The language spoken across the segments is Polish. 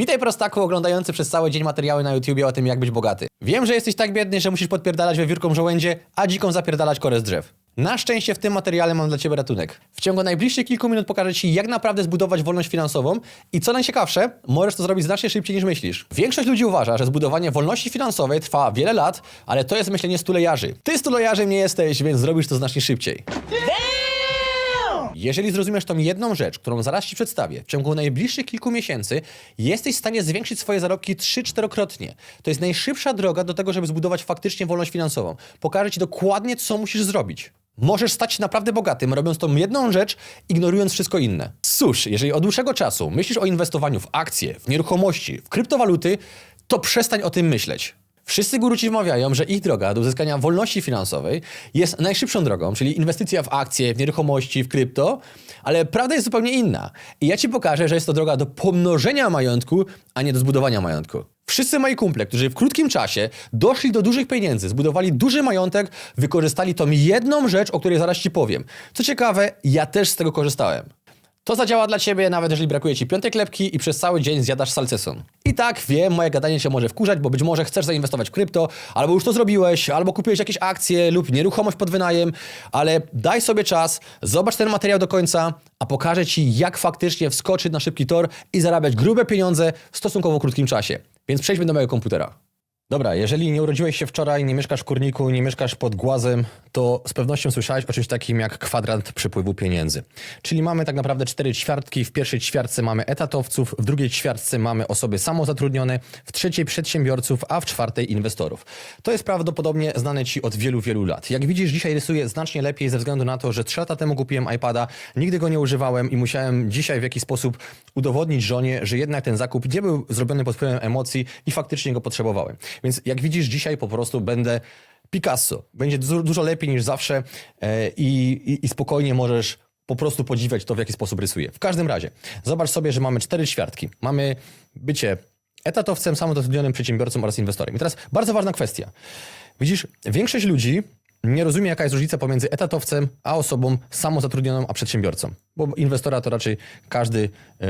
Witaj prostaku oglądający przez cały dzień materiały na YouTubie o tym jak być bogaty. Wiem, że jesteś tak biedny, że musisz podpierdalać wiewiórką żołędzie, a dziką zapierdalać korę z drzew. Na szczęście w tym materiale mam dla Ciebie ratunek. W ciągu najbliższych kilku minut pokażę Ci, jak naprawdę zbudować wolność finansową i co najciekawsze, możesz to zrobić znacznie szybciej niż myślisz. Większość ludzi uważa, że zbudowanie wolności finansowej trwa wiele lat, ale to jest myślenie stulejarzy. Ty stulejarzem nie jesteś, więc zrobisz to znacznie szybciej. Jeżeli zrozumiesz tą jedną rzecz, którą zaraz Ci przedstawię, w ciągu najbliższych kilku miesięcy jesteś w stanie zwiększyć swoje zarobki 3-4-krotnie. To jest najszybsza droga do tego, żeby zbudować faktycznie wolność finansową. Pokażę Ci dokładnie, co musisz zrobić. Możesz stać się naprawdę bogatym, robiąc tą jedną rzecz, ignorując wszystko inne. Cóż, jeżeli od dłuższego czasu myślisz o inwestowaniu w akcje, w nieruchomości, w kryptowaluty, to przestań o tym myśleć. Wszyscy guruci wmawiają, że ich droga do uzyskania wolności finansowej jest najszybszą drogą, czyli inwestycja w akcje, w nieruchomości, w krypto, ale prawda jest zupełnie inna. I ja Ci pokażę, że jest to droga do pomnożenia majątku, a nie do zbudowania majątku. Wszyscy moi kumple, którzy w krótkim czasie doszli do dużych pieniędzy, zbudowali duży majątek, wykorzystali tą jedną rzecz, o której zaraz Ci powiem. Co ciekawe, ja też z tego korzystałem. To zadziała dla Ciebie, nawet jeżeli brakuje Ci piątej klepki i przez cały dzień zjadasz salceson. I tak, wiem, moje gadanie Cię może wkurzać, bo być może chcesz zainwestować w krypto, albo już to zrobiłeś, albo kupiłeś jakieś akcje lub nieruchomość pod wynajem, ale daj sobie czas, zobacz ten materiał do końca, a pokażę Ci, jak faktycznie wskoczyć na szybki tor i zarabiać grube pieniądze w stosunkowo krótkim czasie. Więc przejdźmy do mojego komputera. Dobra, jeżeli nie urodziłeś się wczoraj, nie mieszkasz w kurniku, nie mieszkasz pod głazem, to z pewnością słyszałeś o czymś takim jak kwadrant przypływu pieniędzy. Czyli mamy tak naprawdę cztery ćwiartki. W pierwszej ćwiartce mamy etatowców, w drugiej ćwiartce mamy osoby samozatrudnione, w trzeciej przedsiębiorców, a w czwartej inwestorów. To jest prawdopodobnie znane Ci od wielu, wielu lat. Jak widzisz, dzisiaj rysuję znacznie lepiej ze względu na to, że trzy lata temu kupiłem iPada, nigdy go nie używałem i musiałem dzisiaj w jakiś sposób udowodnić żonie, że jednak ten zakup nie był zrobiony pod wpływem emocji i faktycznie go potrzebowałem. Więc jak widzisz, dzisiaj po prostu będę Picasso. Będzie du- dużo lepiej niż zawsze e, i, i, i spokojnie możesz po prostu podziwiać to, w jaki sposób rysuję. W każdym razie, zobacz sobie, że mamy cztery ćwiartki. Mamy bycie etatowcem, samozatrudnionym przedsiębiorcą oraz inwestorem. I teraz bardzo ważna kwestia. Widzisz, większość ludzi nie rozumie, jaka jest różnica pomiędzy etatowcem, a osobą samozatrudnioną, a przedsiębiorcą. Bo inwestora to raczej każdy e,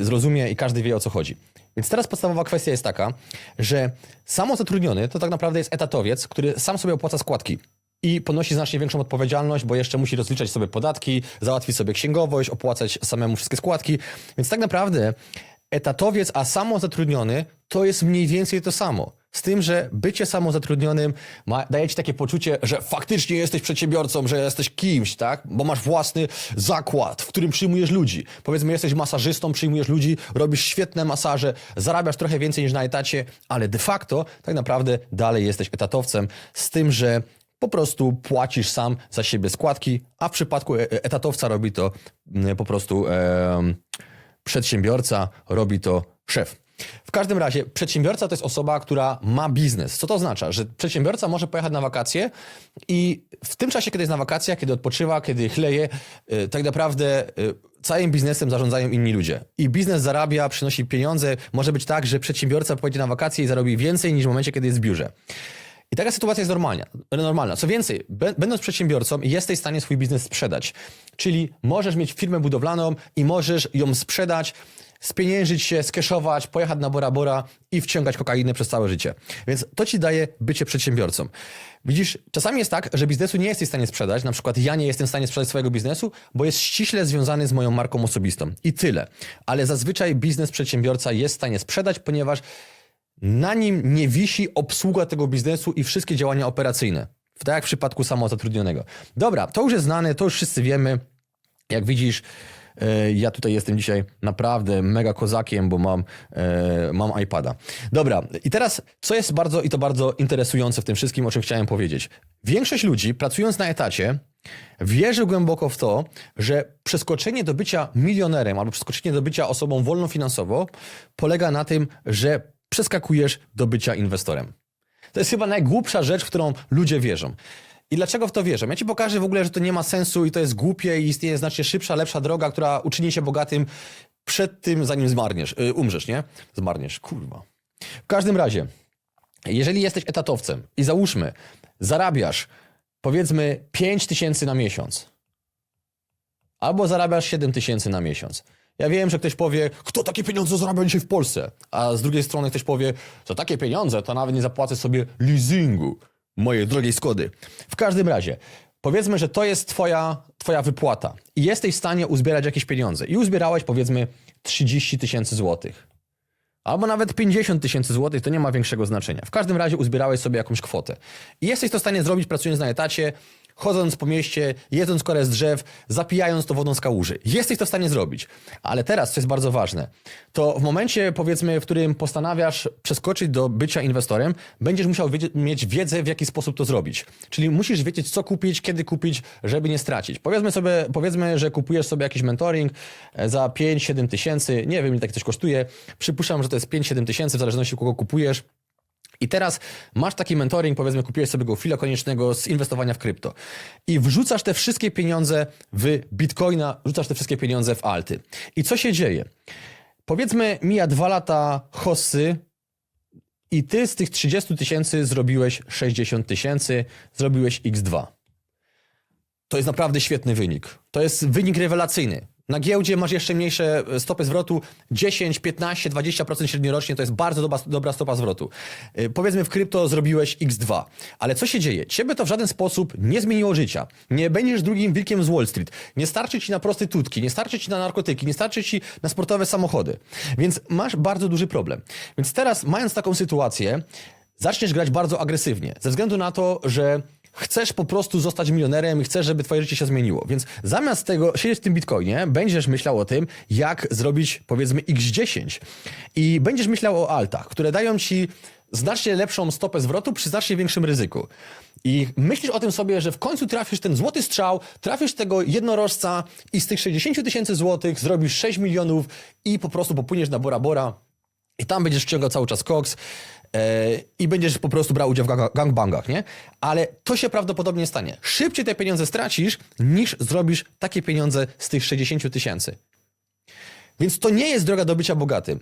e, zrozumie i każdy wie, o co chodzi. Więc teraz podstawowa kwestia jest taka, że samozatrudniony to tak naprawdę jest etatowiec, który sam sobie opłaca składki. I ponosi znacznie większą odpowiedzialność, bo jeszcze musi rozliczać sobie podatki, załatwić sobie księgowość, opłacać samemu wszystkie składki. Więc tak naprawdę etatowiec, a samozatrudniony to jest mniej więcej to samo. Z tym, że bycie samozatrudnionym ma, daje ci takie poczucie, że faktycznie jesteś przedsiębiorcą, że jesteś kimś, tak? Bo masz własny zakład, w którym przyjmujesz ludzi. Powiedzmy, jesteś masażystą, przyjmujesz ludzi, robisz świetne masaże, zarabiasz trochę więcej niż na etacie, ale de facto tak naprawdę dalej jesteś etatowcem, z tym, że po prostu płacisz sam za siebie składki, a w przypadku e- etatowca robi to mm, po prostu em, przedsiębiorca, robi to szef. W każdym razie, przedsiębiorca to jest osoba, która ma biznes. Co to oznacza? Że przedsiębiorca może pojechać na wakacje i w tym czasie, kiedy jest na wakacjach, kiedy odpoczywa, kiedy chleje, y, tak naprawdę y, całym biznesem zarządzają inni ludzie. I biznes zarabia, przynosi pieniądze. Może być tak, że przedsiębiorca pojedzie na wakacje i zarobi więcej niż w momencie, kiedy jest w biurze. I taka sytuacja jest normalna. normalna. Co więcej, bę- będąc przedsiębiorcą, jesteś w stanie swój biznes sprzedać. Czyli możesz mieć firmę budowlaną i możesz ją sprzedać, spieniężyć się, skeszować, pojechać na Bora Bora i wciągać kokainę przez całe życie. Więc to ci daje bycie przedsiębiorcą. Widzisz, czasami jest tak, że biznesu nie jesteś w stanie sprzedać. Na przykład ja nie jestem w stanie sprzedać swojego biznesu, bo jest ściśle związany z moją marką osobistą. I tyle. Ale zazwyczaj biznes przedsiębiorca jest w stanie sprzedać, ponieważ na nim nie wisi obsługa tego biznesu i wszystkie działania operacyjne. Tak jak w przypadku samozatrudnionego. Dobra, to już jest znane, to już wszyscy wiemy. Jak widzisz, e, ja tutaj jestem dzisiaj naprawdę mega kozakiem, bo mam, e, mam iPada. Dobra, i teraz co jest bardzo i to bardzo interesujące w tym wszystkim, o czym chciałem powiedzieć. Większość ludzi pracując na etacie wierzy głęboko w to, że przeskoczenie do bycia milionerem albo przeskoczenie do bycia osobą wolną finansowo polega na tym, że przeskakujesz do bycia inwestorem. To jest chyba najgłupsza rzecz, w którą ludzie wierzą. I dlaczego w to wierzę? Ja ci pokażę w ogóle, że to nie ma sensu i to jest głupie i istnieje znacznie szybsza, lepsza droga, która uczyni się bogatym przed tym, zanim zmarniesz, y, umrzesz, nie? Zmarniesz, kurwa. W każdym razie, jeżeli jesteś etatowcem i załóżmy, zarabiasz powiedzmy 5 tysięcy na miesiąc, albo zarabiasz 7 tysięcy na miesiąc. Ja wiem, że ktoś powie, kto takie pieniądze zarabia dzisiaj w Polsce? A z drugiej strony ktoś powie, za takie pieniądze to nawet nie zapłacę sobie leasingu mojej drogiej Skody. W każdym razie, powiedzmy, że to jest twoja, twoja wypłata i jesteś w stanie uzbierać jakieś pieniądze. I uzbierałeś powiedzmy 30 tysięcy złotych. Albo nawet 50 tysięcy złotych, to nie ma większego znaczenia. W każdym razie uzbierałeś sobie jakąś kwotę. I jesteś to w stanie zrobić pracując na etacie, chodząc po mieście, jedząc korę z drzew, zapijając to wodą z kałuży. Jesteś to w stanie zrobić. Ale teraz, co jest bardzo ważne, to w momencie, powiedzmy, w którym postanawiasz przeskoczyć do bycia inwestorem, będziesz musiał wiedzieć, mieć wiedzę, w jaki sposób to zrobić. Czyli musisz wiedzieć, co kupić, kiedy kupić, żeby nie stracić. Powiedzmy sobie, powiedzmy, że kupujesz sobie jakiś mentoring e, za 5-7 tysięcy, nie wiem, ile tak coś kosztuje. Przypuszczam, że to jest 5-7 tysięcy, w zależności kogo kupujesz. I teraz masz taki mentoring, powiedzmy, kupiłeś sobie go chwilę koniecznego z inwestowania w krypto. I wrzucasz te wszystkie pieniądze w bitcoina, wrzucasz te wszystkie pieniądze w alty. I co się dzieje? Powiedzmy, mija dwa lata hossy i ty z tych 30 tysięcy zrobiłeś 60 tysięcy, zrobiłeś x2. To jest naprawdę świetny wynik. To jest wynik rewelacyjny. Na giełdzie masz jeszcze mniejsze stopy zwrotu 10, 15, 20% średniorocznie to jest bardzo dobra, dobra stopa zwrotu. Yy, powiedzmy w krypto zrobiłeś X2. Ale co się dzieje? Ciebie to w żaden sposób nie zmieniło życia. Nie będziesz drugim wilkiem z Wall Street. Nie starczy ci na prostytutki, nie starczy ci na narkotyki, nie starczy ci na sportowe samochody. Więc masz bardzo duży problem. Więc teraz mając taką sytuację, zaczniesz grać bardzo agresywnie. Ze względu na to, że chcesz po prostu zostać milionerem i chcesz, żeby twoje życie się zmieniło. Więc zamiast tego siedzieć w tym bitcoinie, będziesz myślał o tym, jak zrobić powiedzmy x10. I będziesz myślał o altach, które dają ci znacznie lepszą stopę zwrotu przy znacznie większym ryzyku. I myślisz o tym sobie, że w końcu trafisz ten złoty strzał, trafisz tego jednorożca i z tych 60 tysięcy złotych zrobisz 6 milionów i po prostu popłyniesz na Bora Bora i tam będziesz ściągał cały czas koks i będziesz po prostu brał udział w gang- gangbangach, nie? Ale to się prawdopodobnie stanie. Szybciej te pieniądze stracisz, niż zrobisz takie pieniądze z tych 60 tysięcy. Więc to nie jest droga do bycia bogatym.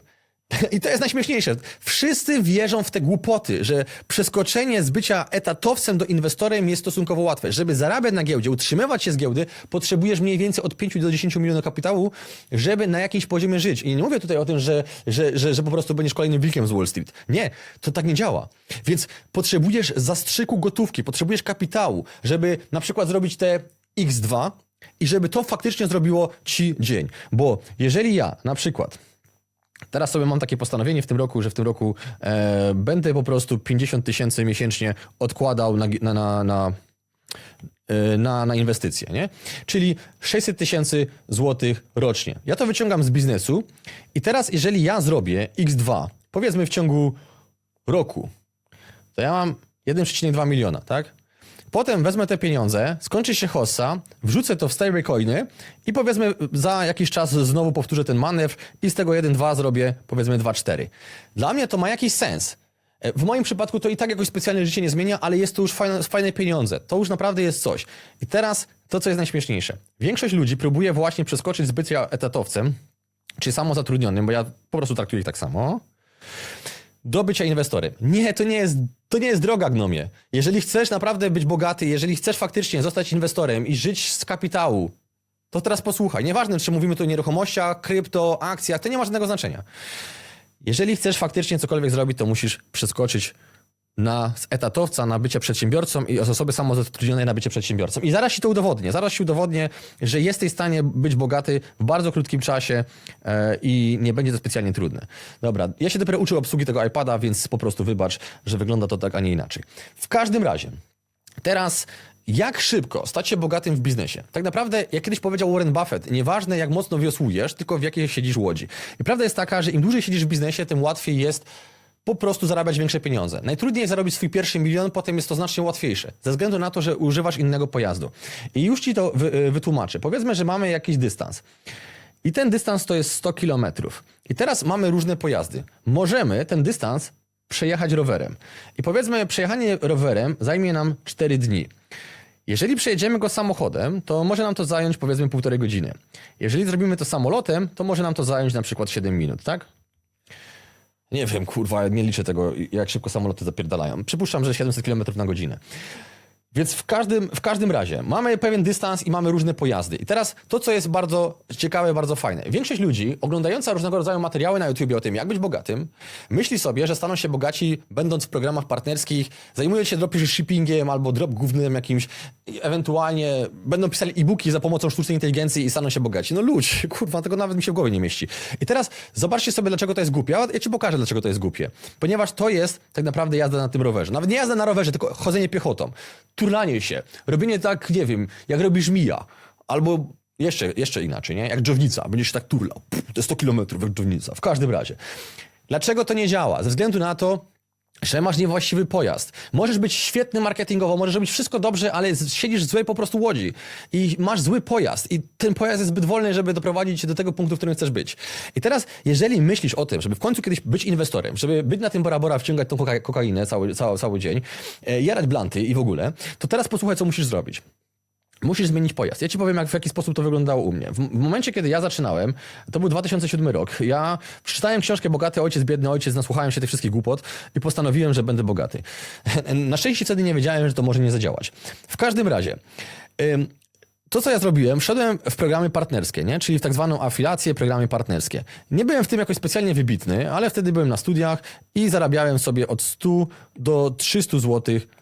I to jest najśmieszniejsze. Wszyscy wierzą w te głupoty, że przeskoczenie z bycia etatowcem do inwestorem jest stosunkowo łatwe. Żeby zarabiać na giełdzie, utrzymywać się z giełdy, potrzebujesz mniej więcej od 5 do 10 milionów kapitału, żeby na jakimś poziomie żyć. I nie mówię tutaj o tym, że, że, że, że po prostu będziesz kolejnym wilkiem z Wall Street. Nie, to tak nie działa. Więc potrzebujesz zastrzyku gotówki, potrzebujesz kapitału, żeby na przykład zrobić te X2 i żeby to faktycznie zrobiło ci dzień. Bo jeżeli ja na przykład Teraz sobie mam takie postanowienie w tym roku, że w tym roku e, będę po prostu 50 tysięcy miesięcznie odkładał na, na, na, na, e, na, na inwestycje, nie? Czyli 600 tysięcy złotych rocznie. Ja to wyciągam z biznesu i teraz jeżeli ja zrobię x2, powiedzmy w ciągu roku, to ja mam 1,2 miliona, tak? Potem wezmę te pieniądze, skończy się hossa, wrzucę to w stablecoiny i powiedzmy za jakiś czas znowu powtórzę ten manewr i z tego 1,2 zrobię powiedzmy 2,4. Dla mnie to ma jakiś sens. E, W moim przypadku to i tak jakoś specjalnie życie nie zmienia, ale jest to już fajne, fajne pieniądze. To już naprawdę jest coś. I teraz to, co jest najśmieszniejsze. Większość ludzi próbuje właśnie przeskoczyć z bycia etatowcem, czy samozatrudnionym, bo ja po prostu traktuję ich tak samo, do bycia inwestorem. Nie, to nie jest, to nie jest droga, gnomie. Jeżeli chcesz naprawdę być bogaty, jeżeli chcesz faktycznie zostać inwestorem i żyć z kapitału, to teraz posłuchaj. Nieważne, czy mówimy tu o nieruchomościach, krypto, akcjach, to nie ma żadnego znaczenia. Jeżeli chcesz faktycznie cokolwiek zrobić, to musisz przeskoczyć na z etatowca na bycie przedsiębiorcą i z osoby samozatrudnionej na bycie przedsiębiorcą. I zaraz ci to udowodnię. Zaraz ci udowodnię, że jesteś w stanie być bogaty w bardzo krótkim czasie e, i nie będzie to specjalnie trudne. Dobra, ja się dopiero uczył obsługi tego iPada, więc po prostu wybacz, że wygląda to tak, a nie inaczej. W każdym razie, teraz jak szybko stać się bogatym w biznesie? Tak naprawdę, jak kiedyś powiedział Warren Buffett, nieważne jak mocno wiosłujesz, tylko w jakiej siedzisz łodzi. I prawda jest taka, że im dłużej siedzisz w biznesie, tym łatwiej jest po prostu zarabiać większe pieniądze. Najtrudniej jest zarobić swój pierwszy milion, potem jest to znacznie łatwiejsze, ze względu na to, że używasz innego pojazdu. I już ci to wy, y, wytłumaczę. Powiedzmy, że mamy jakiś dystans. I ten dystans to jest 100 kilometrów. I teraz mamy różne pojazdy. Możemy ten dystans przejechać rowerem. I powiedzmy, przejechanie rowerem zajmie nam 4 dni. Jeżeli przejedziemy go samochodem, to może nam to zająć powiedzmy półtorej godziny. Jeżeli zrobimy to samolotem, to może nam to zająć na przykład 7 minut, tak? Nie wiem, kurwa, nie liczę tego, jak szybko samoloty zapierdalają. Przypuszczam, że 700 km na godzinę. Więc w każdym, w każdym razie mamy pewien dystans i mamy różne pojazdy. I teraz to, co jest bardzo ciekawe, bardzo fajne. Większość ludzi oglądająca różnego rodzaju materiały na YouTube o tym, jak być bogatym, myśli sobie, że staną się bogaci będąc w programach partnerskich, zajmując się dropshippingiem albo drop głównym jakimś, ewentualnie będą pisali e-booki za pomocą sztucznej inteligencji i staną się bogaci. No ludź, kurwa, tego nawet mi się w głowie nie mieści. I teraz zobaczcie sobie, dlaczego to jest głupie. Ja ci pokażę, dlaczego to jest głupie. Ponieważ to jest tak naprawdę jazda na tym rowerze. Nawet nie jazda na rowerze, tylko chodzenie piechotą. Turlanie się. Robienie tak, nie wiem, jak robisz mija. Albo jeszcze, jeszcze inaczej, nie? Jak dżownica. Będziesz się tak turlał. Pff, to 100 kilometrów jak dżownica. W każdym razie. Dlaczego to nie działa? Ze względu na to, że masz niewłaściwy pojazd. Możesz być świetny marketingowo, możesz robić wszystko dobrze, ale siedzisz w złej po prostu łodzi i masz zły pojazd i ten pojazd jest zbyt wolny, żeby doprowadzić cię do tego punktu, w którym chcesz być. I teraz, jeżeli myślisz o tym, żeby w końcu kiedyś być inwestorem, żeby być na tym Bora Bora, wciągać tą koka- kokainę cały, cały, cały dzień, e, jarać blanty i w ogóle, to teraz posłuchaj, co musisz zrobić. Musisz zmienić pojazd. Ja ci powiem, jak, w jaki sposób to wyglądało u mnie. W, w momencie, kiedy ja zaczynałem, to był 2007 rok, ja przeczytałem książkę Bogaty Ojciec, Biedny Ojciec, nasłuchałem się tych wszystkich głupot i postanowiłem, że będę bogaty. Na szczęście wtedy nie wiedziałem, że to może nie zadziałać. W każdym razie... Ym, to, co ja zrobiłem, wszedłem w programy partnerskie, nie? czyli w tak zwaną afiliację, programy partnerskie. Nie byłem w tym jakoś specjalnie wybitny, ale wtedy byłem na studiach i zarabiałem sobie od 100 do 300 złotych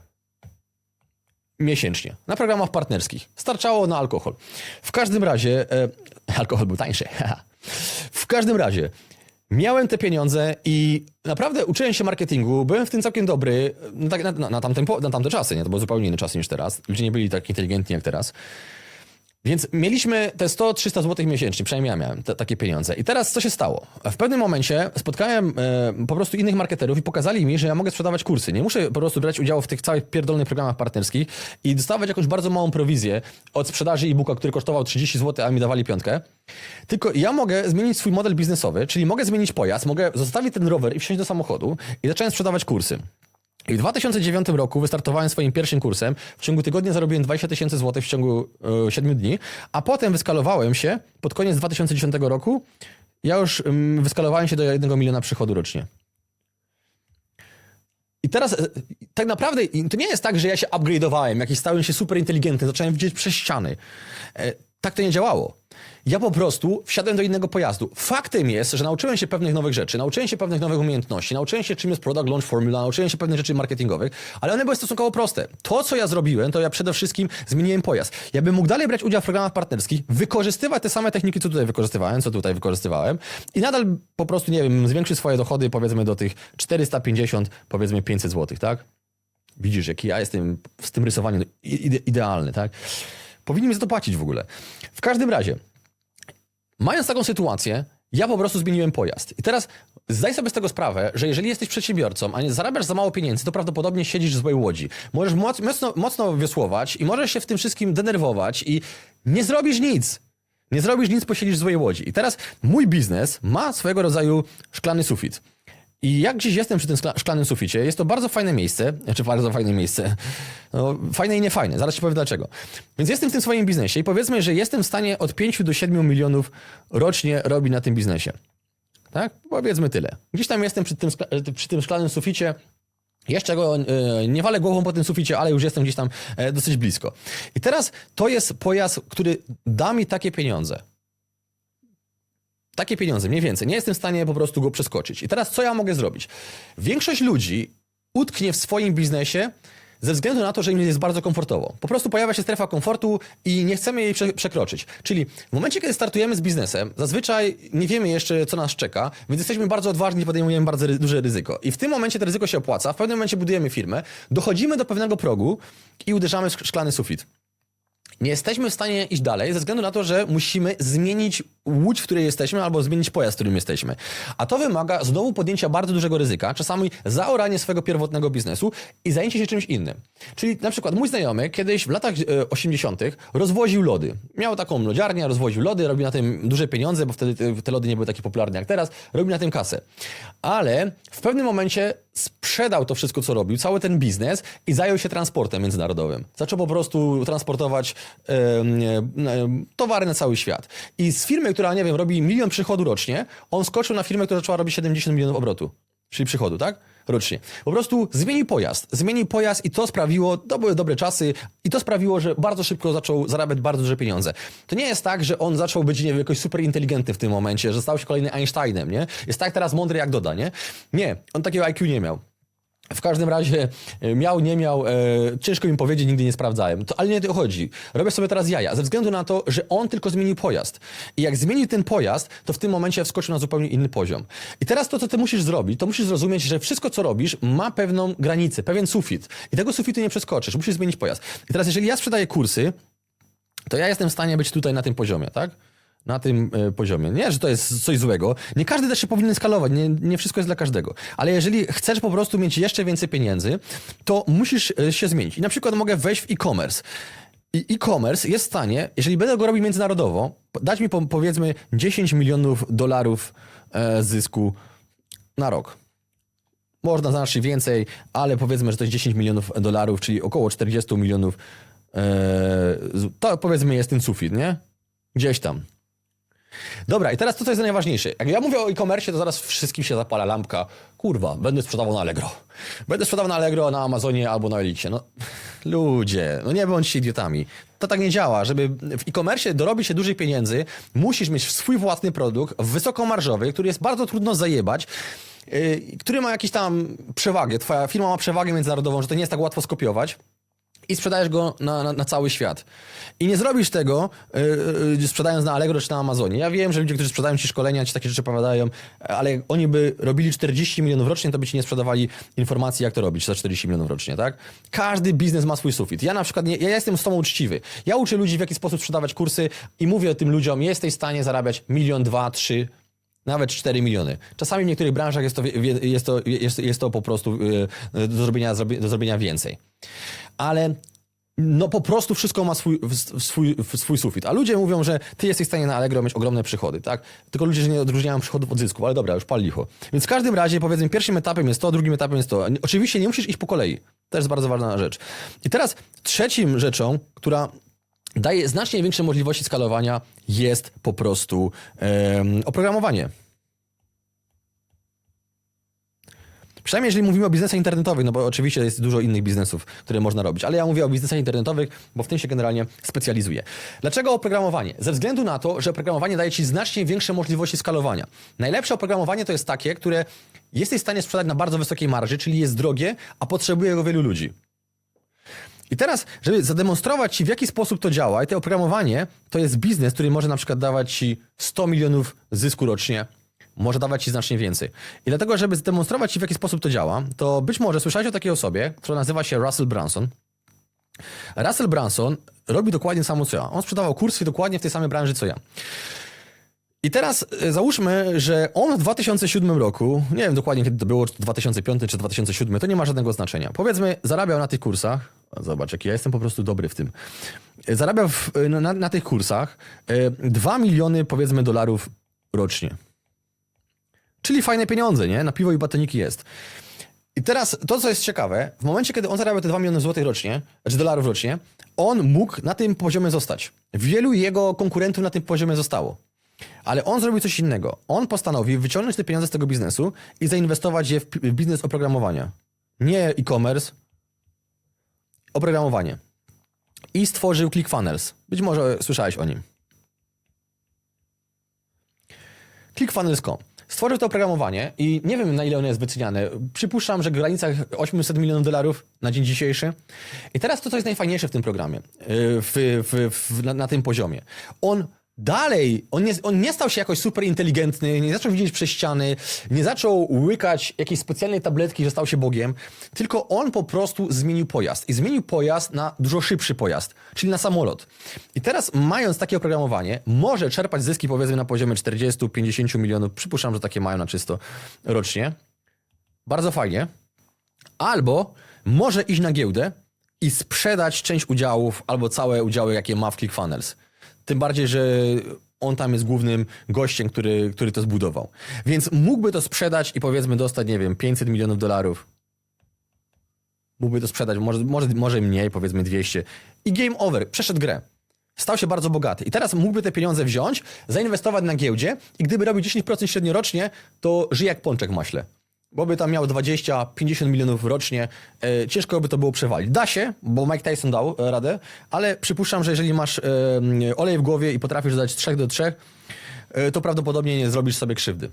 miesięcznie na programach partnerskich. Starczało na alkohol. W każdym razie, e, alkohol był tańszy. w każdym razie, miałem te pieniądze i naprawdę uczyłem się marketingu, byłem w tym całkiem dobry tak na, na, na, na tamte czasy, nie? to były zupełnie inne czasy niż teraz. Ludzie nie byli tak inteligentni jak teraz. Więc mieliśmy te 100-300 zł miesięcznie, przynajmniej ja miałem te, takie pieniądze. I teraz co się stało? W pewnym momencie spotkałem e, po prostu innych marketerów i pokazali mi, że ja mogę sprzedawać kursy. Nie muszę po prostu brać udziału w tych całych pierdolnych programach partnerskich i dostawać jakąś bardzo małą prowizję od sprzedaży e-booka, który kosztował 30 zł, a mi dawali piątkę. Tylko ja mogę zmienić swój model biznesowy, czyli mogę zmienić pojazd, mogę zostawić ten rower i wsiąść do samochodu i zacząłem sprzedawać kursy. I w 2009 roku wystartowałem swoim pierwszym kursem. W ciągu tygodnia zarobiłem 20 tysięcy złotych w ciągu e, 7 dni, a potem wyskalowałem się pod koniec 2010 roku. Ja już ym, wyskalowałem się do 1 miliona przychodu rocznie. I teraz e, tak naprawdę to nie jest tak, że ja się upgrade'owałem, jakiś stałem się super inteligentny, zacząłem widzieć przez ściany. Tak to nie działało. Ja po prostu wsiadłem do innego pojazdu. Faktem jest, że nauczyłem się pewnych nowych rzeczy, nauczyłem się pewnych nowych umiejętności, nauczyłem się czym jest product launch formula, nauczyłem się pewnych rzeczy marketingowych, ale one były stosunkowo proste. To, co ja zrobiłem, to ja przede wszystkim zmieniłem pojazd. Ja bym mógł dalej brać udział w programach partnerskich, wykorzystywać te same techniki, co tutaj wykorzystywałem, co tutaj wykorzystywałem i nadal po prostu, nie wiem, zwiększyć swoje dochody powiedzmy do tych 450, powiedzmy 500 zł, tak? Widzisz, jaki ja jestem w tym rysowaniu ide idealny, tak? Powinni mi za to płacić w ogóle. W każdym razie, mając taką sytuację, ja po prostu zmieniłem pojazd. I teraz zdaj sobie z tego sprawę, że jeżeli jesteś przedsiębiorcą, a nie zarabiasz za mało pieniędzy, to prawdopodobnie siedzisz w złej łodzi. Możesz moc, mocno, mocno wiosłować i możesz się w tym wszystkim denerwować i nie zrobisz nic. Nie zrobisz nic, posiedzisz w złej łodzi. I teraz mój biznes ma swojego rodzaju szklany sufit. I jak gdzieś jestem przy tym szklanym suficie, jest to bardzo fajne miejsce, znaczy bardzo fajne miejsce, no, fajne i niefajne, zaraz ci powiem dlaczego. Więc jestem w tym swoim biznesie i powiedzmy, że jestem w stanie od 5 do 7 milionów rocznie robić na tym biznesie. Tak? Powiedzmy tyle. Gdzieś tam jestem przy tym, skla- przy tym szklanym suficie, jeszcze go e, nie walę głową po tym suficie, ale już jestem gdzieś tam e, dosyć blisko. I teraz to jest pojazd, który da mi takie pieniądze. Takie pieniądze, mniej więcej. Nie jestem w stanie po prostu go przeskoczyć. I teraz co ja mogę zrobić? Większość ludzi utknie w swoim biznesie ze względu na to, że im jest bardzo komfortowo. Po prostu pojawia się strefa komfortu i nie chcemy jej prze przekroczyć. Czyli w momencie, kiedy startujemy z biznesem, zazwyczaj nie wiemy jeszcze, co nas czeka, więc jesteśmy bardzo odważni podejmujemy bardzo ry duże ryzyko. I w tym momencie to ryzyko się opłaca, w pewnym momencie budujemy firmę, dochodzimy do pewnego progu i uderzamy w szk- szklany sufit. Nie jesteśmy w stanie iść dalej ze względu na to, że musimy zmienić łódź, w której jesteśmy, albo zmienić pojazd, w którym jesteśmy. A to wymaga znowu podjęcia bardzo dużego ryzyka, czasami zaoranie swojego pierwotnego biznesu i zajęcie się czymś innym. Czyli na przykład mój znajomy kiedyś w latach e, 80. rozwoził lody. Miał taką lodziarnię, rozwoził lody, robił na tym duże pieniądze, bo wtedy te, te lody nie były takie popularne jak teraz, robił na tym kasę. Ale w pewnym momencie sprzedał to wszystko, co robił, cały ten biznes i zajął się transportem międzynarodowym. Zaczął po prostu transportować em, em, towary na cały świat. I z firmy, która, nie wiem, robi milion przychodu rocznie, on skoczył na firmę, która zaczęła robić 70 milionów obrotu. Czyli przychodu, tak? Rocznie. Po prostu zmienił pojazd. Zmienił pojazd i to sprawiło, to były dobre czasy i to sprawiło, że bardzo szybko zaczął zarabiać bardzo duże pieniądze. To nie jest tak, że on zaczął być, nie wiem, jakoś super inteligentny w tym momencie, że stał się kolejnym Einsteinem, nie? Jest tak teraz mądry jak Doda, nie? Nie, on takiego IQ nie miał. W każdym razie e, miał, nie miał, e, ciężko mi powiedzieć, nigdy nie sprawdzałem. To, ale nie o to chodzi. Robię sobie teraz jaja, ze względu na to, że on tylko zmienił pojazd. I jak zmienił ten pojazd, to w tym momencie wskoczył na zupełnie inny poziom. I teraz to, co ty musisz zrobić, to musisz zrozumieć, że wszystko, co robisz, ma pewną granicę, pewien sufit. I tego sufitu nie przeskoczysz, musisz zmienić pojazd. I teraz, jeżeli ja sprzedaję kursy, to ja jestem w stanie być tutaj na tym poziomie, tak? Na tym e, poziomie. Nie, że to jest coś złego. Nie każdy też się powinien skalować, nie, nie wszystko jest dla każdego. Ale jeżeli chcesz po prostu mieć jeszcze więcej pieniędzy, to musisz e, się zmienić. I na przykład mogę wejść w e-commerce. I e-commerce jest w stanie, jeżeli będę go robił międzynarodowo, dać mi po, powiedzmy 10 milionów dolarów e, zysku na rok. Można znacznie więcej, ale powiedzmy, że to jest 10 milionów dolarów, czyli około 40 milionów. E, to powiedzmy jest ten sufit, nie? Gdzieś tam. Dobra, i teraz to, co jest najważniejsze. Jak ja mówię o e-commerce, to zaraz wszystkim się zapala lampka. Kurwa, będę sprzedawał na Allegro. Będę sprzedawał na Allegro, na Amazonie albo na Elixie. No, ludzie, no nie bądźcie idiotami. To tak nie działa. Żeby w e-commerce dorobić się dużych pieniędzy, musisz mieć swój własny produkt, wysokomarżowy, który jest bardzo trudno zajebać, yy, który ma jakieś tam przewagę. Twoja firma ma przewagę międzynarodową, że to nie jest tak łatwo skopiować i sprzedajesz go na, na, na cały świat. I nie zrobisz tego, yy, sprzedając na Allegro czy na Amazonie. Ja wiem, że ludzie, którzy sprzedają ci szkolenia, ci takie rzeczy opowiadają, ale oni by robili 40 milionów rocznie, to by ci nie sprzedawali informacji, jak to robić za 40 milionów rocznie, tak? Każdy biznes ma swój sufit. Ja na przykład, nie, ja jestem z tobą uczciwy. Ja uczę ludzi, w jaki sposób sprzedawać kursy i mówię tym ludziom, jesteś w stanie zarabiać milion, dwa, trzy, nawet 4 miliony. Czasami w niektórych branżach jest to, jest to, jest, jest to po prostu yy, do zrobienia, zrobi- do zrobienia więcej. Ale no po prostu wszystko ma swój, swój, swój sufit. A ludzie mówią, że ty jesteś w stanie na Allegro mieć ogromne przychody, tak? Tylko ludzie, że nie odróżniają przychodów od zysków, ale dobra, już pal licho. Więc w każdym razie, powiedzmy, pierwszym etapem jest to, drugim etapem jest to. Oczywiście nie musisz iść po kolei. To jest bardzo ważna rzecz. I teraz trzecim rzeczą, która daje znacznie większe możliwości skalowania, jest po prostu oprogramowanie. Przynajmniej jeżeli mówimy o biznesach internetowych, no bo oczywiście jest dużo innych biznesów, które można robić, ale ja mówię o biznesach internetowych, bo w tym się generalnie specjalizuję. Dlaczego oprogramowanie? Ze względu na to, że oprogramowanie daje ci znacznie większe możliwości skalowania. Najlepsze oprogramowanie to jest takie, które jesteś w stanie sprzedać na bardzo wysokiej marży, czyli jest drogie, a potrzebuje go wielu ludzi. I teraz, żeby zademonstrować Ci, w jaki sposób to działa, i to oprogramowanie to jest biznes, który może na przykład dawać Ci 100 milionów zysku rocznie, może dawać Ci znacznie więcej. I dlatego, żeby zdemonstrować Ci, w jaki sposób to działa, to być może słyszałeś o takiej osobie, która nazywa się Russell Branson. Russell Branson robi dokładnie samo co ja. On sprzedawał kursy dokładnie w tej samej branży co ja. I teraz e, załóżmy, że on w 2007 roku, nie wiem dokładnie kiedy to było, czy to 2005 czy 2007, to nie ma żadnego znaczenia. Powiedzmy, zarabiał na tych kursach, zobacz, jaki ja jestem po prostu dobry w tym. E, Zarabiał w, na, na tych kursach e, 2 miliony, powiedzmy, dolarów rocznie. Czyli fajne pieniądze, nie? Na piwo i batoniki jest. I teraz to, co jest ciekawe, w momencie, kiedy on zarabiał te 2 miliony złotych rocznie, czy dolarów rocznie, on mógł na tym poziomie zostać. Wielu jego konkurentów na tym poziomie zostało. Ale on zrobił coś innego. On postanowił wyciągnąć te pieniądze z tego biznesu i zainwestować je w biznes oprogramowania. Nie e-commerce, oprogramowanie. I stworzył ClickFunnels. Być może słyszałeś o nim. ClickFunnels.com. Stworzył to oprogramowanie i nie wiem na ile ono jest wyceniane. Przypuszczam, że w granicach 800 milionów dolarów na dzień dzisiejszy. I teraz to, co jest najfajniejsze w tym programie, yy, w, w, w, na, na tym poziomie. On dalej, on nie, on nie stał się jakoś super inteligentny, nie zaczął widzieć przez ściany, nie zaczął łykać jakiejś specjalnej tabletki, że stał się Bogiem, tylko on po prostu zmienił pojazd. I zmienił pojazd na dużo szybszy pojazd, czyli na samolot. I teraz, mając takie oprogramowanie, może czerpać zyski powiedzmy na poziomie 40-50 milionów, przypuszczam, że takie mają na czysto rocznie. Bardzo fajnie. Albo może iść na giełdę i sprzedać część udziałów albo całe udziały, jakie ma w ClickFunnels. Tym bardziej, że on tam jest głównym gościem, który, który to zbudował. Więc mógłby to sprzedać i powiedzmy dostać, nie wiem, 500 milionów dolarów. Mógłby to sprzedać, może, może, może mniej, powiedzmy 200. I game over, przeszedł grę. Stał się bardzo bogaty. I teraz mógłby te pieniądze wziąć, zainwestować na giełdzie i gdyby robił 10% średnio rocznie, to żyje jak pączek maśle. Bo by tam miał 20-50 milionów rocznie, e, ciężko by to było przewalić. Da się, bo Mike Tyson dał e, radę, ale przypuszczam, że jeżeli masz e, olej w głowie i potrafisz dać 3 do 3, e, to prawdopodobnie nie zrobisz sobie krzywdy.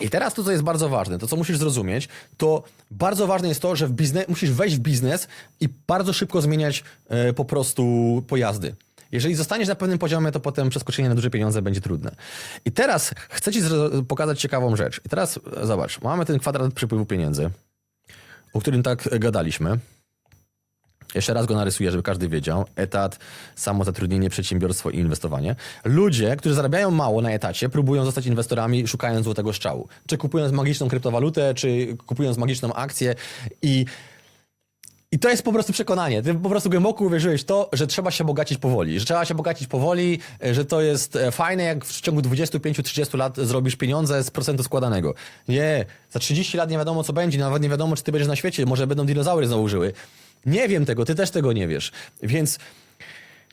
I teraz to, co jest bardzo ważne, to co musisz zrozumieć, to bardzo ważne jest to, że w biznes, musisz wejść w biznes i bardzo szybko zmieniać e, po prostu pojazdy. Jeżeli zostaniesz na pewnym poziomie, to potem przeskoczenie na duże pieniądze będzie trudne. I teraz chcę ci pokazać ciekawą rzecz. I teraz e, zobacz, mamy ten kwadrat przepływu pieniędzy, o którym tak gadaliśmy. Jeszcze raz go narysuję, żeby każdy wiedział. Etat, samozatrudnienie, przedsiębiorstwo i inwestowanie. Ludzie, którzy zarabiają mało na etacie, próbują zostać inwestorami, szukając złotego strzału. Czy kupując magiczną kryptowalutę, czy kupując magiczną akcję i i to jest po prostu przekonanie. Ty po prostu głęboko uwierzyłeś w to, że trzeba się bogacić powoli. Że trzeba się bogacić powoli, e, że to jest e, fajne, jak w ciągu 25-30 lat zrobisz pieniądze z procentu składanego. Nie, za 30 lat nie wiadomo co będzie, nawet nie wiadomo czy ty będziesz na świecie, może będą dinozaury znowu żyły. Nie wiem tego, ty też tego nie wiesz. Więc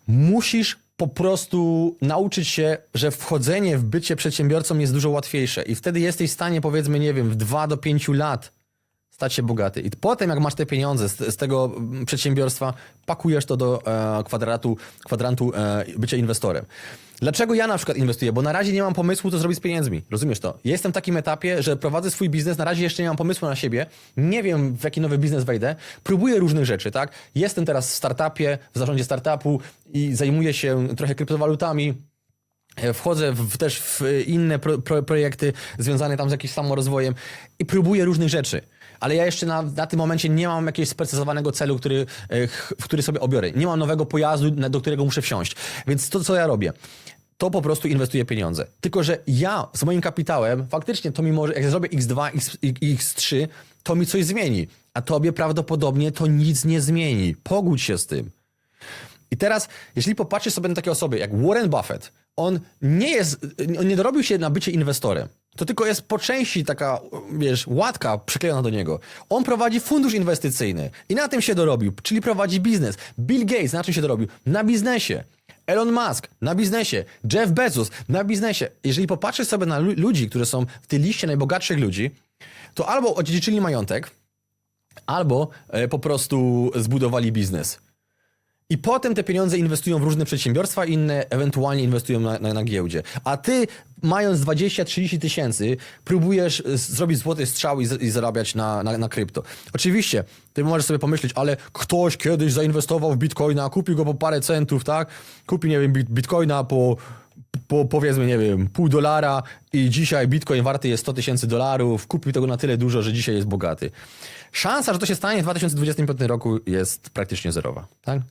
musisz po prostu nauczyć się, że wchodzenie w bycie przedsiębiorcą jest dużo łatwiejsze i wtedy jesteś w stanie, powiedzmy, nie wiem, w 2 do 5 lat stać się bogaty. I potem, jak masz te pieniądze z, z tego przedsiębiorstwa, pakujesz to do e, kwadratu, kwadrantu e, bycia inwestorem. Dlaczego ja na przykład inwestuję? Bo na razie nie mam pomysłu, co zrobić z pieniędzmi. Rozumiesz to? Jestem w takim etapie, że prowadzę swój biznes, na razie jeszcze nie mam pomysłu na siebie, nie wiem w jaki nowy biznes wejdę, próbuję różnych rzeczy, tak? Jestem teraz w startupie, w zarządzie startupu i zajmuję się trochę kryptowalutami, E, Wchodzę w, też w inne pro, pro, projekty związane tam z jakimś samorozwojem i próbuję różnych rzeczy. Ale ja jeszcze na, na tym momencie nie mam jakiegoś sprecyzowanego celu, który, e, w który sobie obiorę. Nie mam nowego pojazdu, do którego muszę wsiąść. Więc to, co ja robię, to po prostu inwestuję pieniądze. Tylko, że ja z moim kapitałem, faktycznie to mi może, jak zrobię X2, X, X3, to mi coś zmieni. A tobie prawdopodobnie to nic nie zmieni. Pogódź się z tym. I teraz, jeśli popatrzysz sobie na takie osoby jak Warren Buffett, on nie jest, on nie dorobił się na bycie inwestorem. To tylko jest po części taka, wiesz, łatka przyklejona do niego. On prowadzi fundusz inwestycyjny i na tym się dorobił, czyli prowadzi biznes. Bill Gates na czym się dorobił? Na biznesie. Elon Musk na biznesie, Jeff Bezos na biznesie. Jeżeli popatrzysz sobie na lu- ludzi, którzy są w tej liście najbogatszych ludzi, to albo odziedziczyli majątek, albo e, po prostu zbudowali biznes. I potem te pieniądze inwestują w różne przedsiębiorstwa, inne ewentualnie inwestują na, na, na giełdzie. A ty, mając 20-30 tysięcy, próbujesz zrobić złoty strzał i, z- i zarabiać na, na, na krypto. Oczywiście, ty możesz sobie pomyśleć, ale ktoś kiedyś zainwestował w bitcoina, kupił go po parę centów, tak? Kupił, nie wiem, bit, bitcoina po, po powiedzmy, nie wiem, pół dolara i dzisiaj bitcoin warty jest 100 tysięcy dolarów, kupił tego na tyle dużo, że dzisiaj jest bogaty. Szansa, że to się stanie w 2025 roku jest praktycznie zerowa, tak?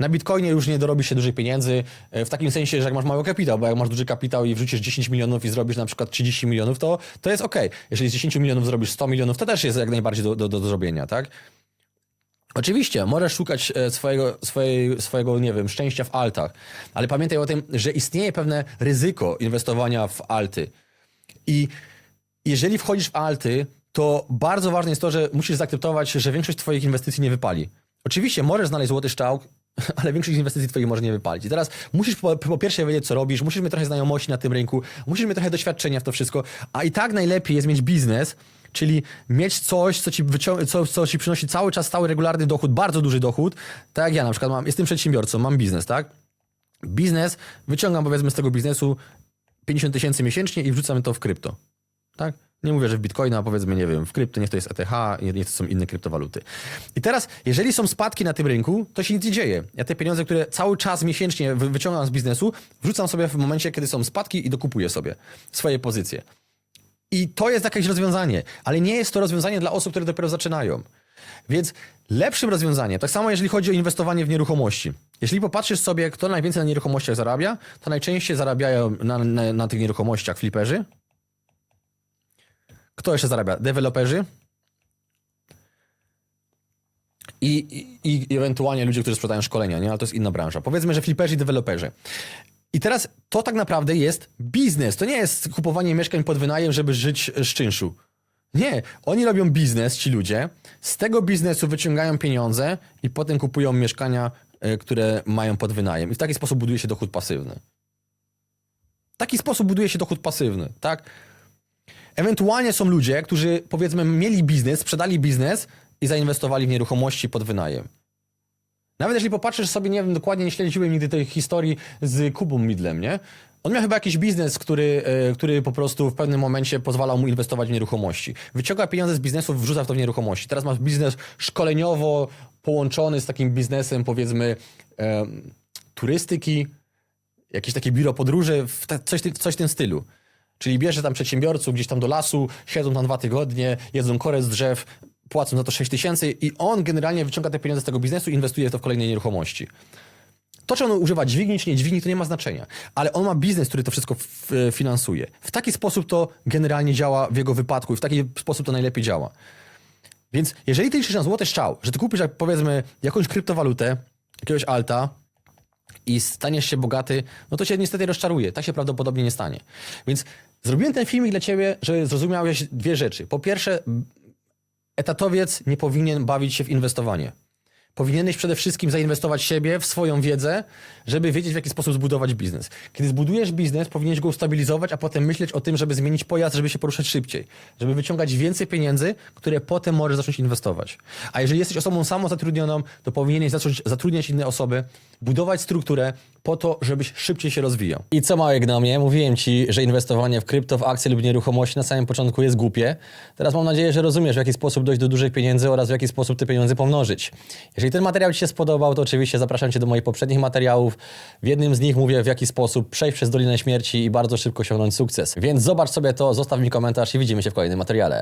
Na Bitcoinie już nie dorobisz się dużych pieniędzy, e, w takim sensie, że jak masz mały kapitał, bo jak masz duży kapitał i wrzucisz 10 milionów i zrobisz na przykład 30 milionów, to, to jest ok. Jeżeli z 10 milionów zrobisz 100 milionów, to też jest jak najbardziej do, do, do zrobienia, tak? Oczywiście, możesz szukać e, swojego, swojej, swojego, nie wiem, szczęścia w altach, ale pamiętaj o tym, że istnieje pewne ryzyko inwestowania w alty. I jeżeli wchodzisz w alty, to bardzo ważne jest to, że musisz zaakceptować, że większość twoich inwestycji nie wypali. Oczywiście możesz znaleźć złoty szczałk, ale większość inwestycji twoich może nie wypalić. I teraz musisz po, po pierwsze wiedzieć, co robisz, musisz mieć trochę znajomości na tym rynku, musisz mieć trochę doświadczenia w to wszystko, a i tak najlepiej jest mieć biznes, czyli mieć coś, co ci, co, co ci przynosi cały czas stały, regularny dochód, bardzo duży dochód. Tak jak ja na przykład mam, jestem przedsiębiorcą, mam biznes, tak? Biznes, wyciągam powiedzmy z tego biznesu 50 tysięcy miesięcznie i wrzucamy to w krypto. Tak? Nie mówię, że w Bitcoina, a powiedzmy, nie wiem, w krypto, niech to jest ETH, niech to są inne kryptowaluty. I teraz, jeżeli są spadki na tym rynku, to się nic nie dzieje. Ja te pieniądze, które cały czas miesięcznie wy- wyciągam z biznesu, wrzucam sobie w momencie, kiedy są spadki i dokupuję sobie swoje pozycje. I to jest jakieś rozwiązanie, ale nie jest to rozwiązanie dla osób, które dopiero zaczynają. Więc lepszym rozwiązaniem, tak samo jeżeli chodzi o inwestowanie w nieruchomości. Jeśli popatrzysz sobie, kto najwięcej na nieruchomościach zarabia, to najczęściej zarabiają na, na, na tych nieruchomościach fliperzy. Kto jeszcze zarabia? Deweloperzy. I, i, I ewentualnie ludzie, którzy sprzedają szkolenia, nie? Ale to jest inna branża. Powiedzmy, że fliperzy i deweloperzy. I teraz to tak naprawdę jest biznes. To nie jest kupowanie mieszkań pod wynajem, żeby żyć z czynszu. Nie, oni robią biznes, ci ludzie, z tego biznesu wyciągają pieniądze i potem kupują mieszkania, e, które mają pod wynajem. I w taki sposób buduje się dochód pasywny. W taki sposób buduje się dochód pasywny, tak? Ewentualnie są ludzie, którzy powiedzmy mieli biznes, sprzedali biznes i zainwestowali w nieruchomości pod wynajem. Nawet jeżeli popatrzysz sobie, nie wiem, dokładnie nie śledziłem nigdy tej historii z Kubą Midlem, nie? On miał chyba jakiś biznes, który, e, który po prostu w pewnym momencie pozwalał mu inwestować w nieruchomości. Wyciąga pieniądze z biznesu, wrzuca w to w nieruchomości. Teraz masz biznes szkoleniowo połączony z takim biznesem, powiedzmy, e, turystyki, jakieś takie biuro podróży, w coś, coś w tym stylu. Czyli bierze tam przedsiębiorców gdzieś tam do lasu, siedzą tam dwa tygodnie, jedzą korę z drzew, płacą za to 6 tysięcy i on generalnie wyciąga te pieniądze z tego biznesu i inwestuje to w kolejne nieruchomości. To, czy on używa dźwigni, czy nie dźwigni, to nie ma znaczenia. Ale on ma biznes, który to wszystko e, finansuje. W taki sposób to generalnie działa w jego wypadku i w taki sposób to najlepiej działa. Więc jeżeli ty liczysz na złote strzał, że ty kupisz, powiedzmy, jakąś kryptowalutę, jakiegoś alta i staniesz się bogaty, no to się niestety rozczaruje. Tak się prawdopodobnie nie stanie. Więc zrobiłem ten filmik dla ciebie, żeby zrozumiałeś dwie rzeczy. Po pierwsze, etatowiec nie powinien bawić się w inwestowanie. Powinieneś przede wszystkim zainwestować siebie, w swoją wiedzę, żeby wiedzieć, w jaki sposób zbudować biznes. Kiedy zbudujesz biznes, powinieneś go ustabilizować, a potem myśleć o tym, żeby zmienić pojazd, żeby się poruszać szybciej, żeby wyciągać więcej pieniędzy, które potem możesz zacząć inwestować. A jeżeli jesteś osobą samozatrudnioną, to powinieneś zacząć zatrudniać inne osoby, budować strukturę po to, żebyś szybciej się rozwijał. I co małe gnomie, mówiłem ci, że inwestowanie w krypto, w akcje lub nieruchomości na samym początku jest głupie. Teraz mam nadzieję, że rozumiesz, w jaki sposób dojść do dużych pieniędzy oraz w jaki sposób te pieniądze pomnożyć. Jeżeli ten materiał ci się spodobał, to oczywiście zapraszam cię do moich poprzednich materiałów. W jednym z nich mówię, w jaki sposób przejść przez Dolinę Śmierci i bardzo szybko osiągnąć sukces. Więc zobacz sobie to, zostaw mi komentarz i widzimy się w kolejnym materiale.